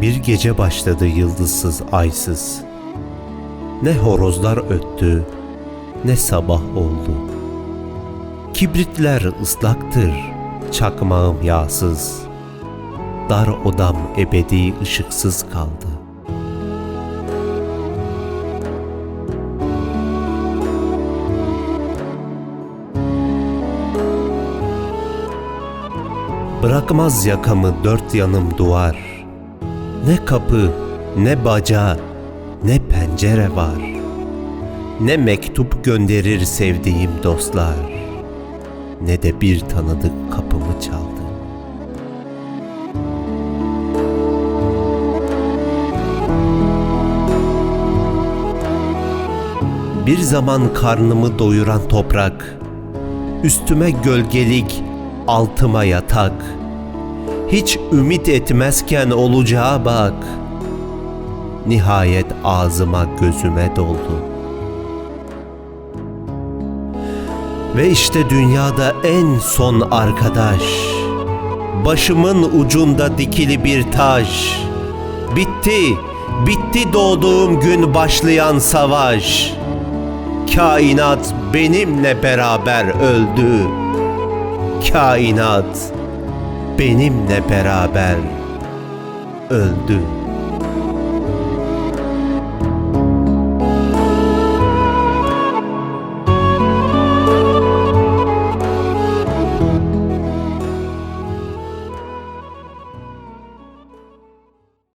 Bir gece başladı yıldızsız aysız. Ne horozlar öttü, ne sabah oldu. Kibritler ıslaktır, çakmağım yağsız. Dar odam ebedi ışıksız kaldı. Bırakmaz yakamı dört yanım duvar. Ne kapı, ne baca, ne pencere var. Ne mektup gönderir sevdiğim dostlar. Ne de bir tanıdık kapımı çaldı. Bir zaman karnımı doyuran toprak, üstüme gölgelik, altıma yatak. Hiç ümit etmezken olacağa bak. Nihayet ağzıma gözüme doldu. Ve işte dünyada en son arkadaş. Başımın ucunda dikili bir taş. Bitti, bitti doğduğum gün başlayan savaş. Kainat benimle beraber öldü. Kainat benimle beraber öldü.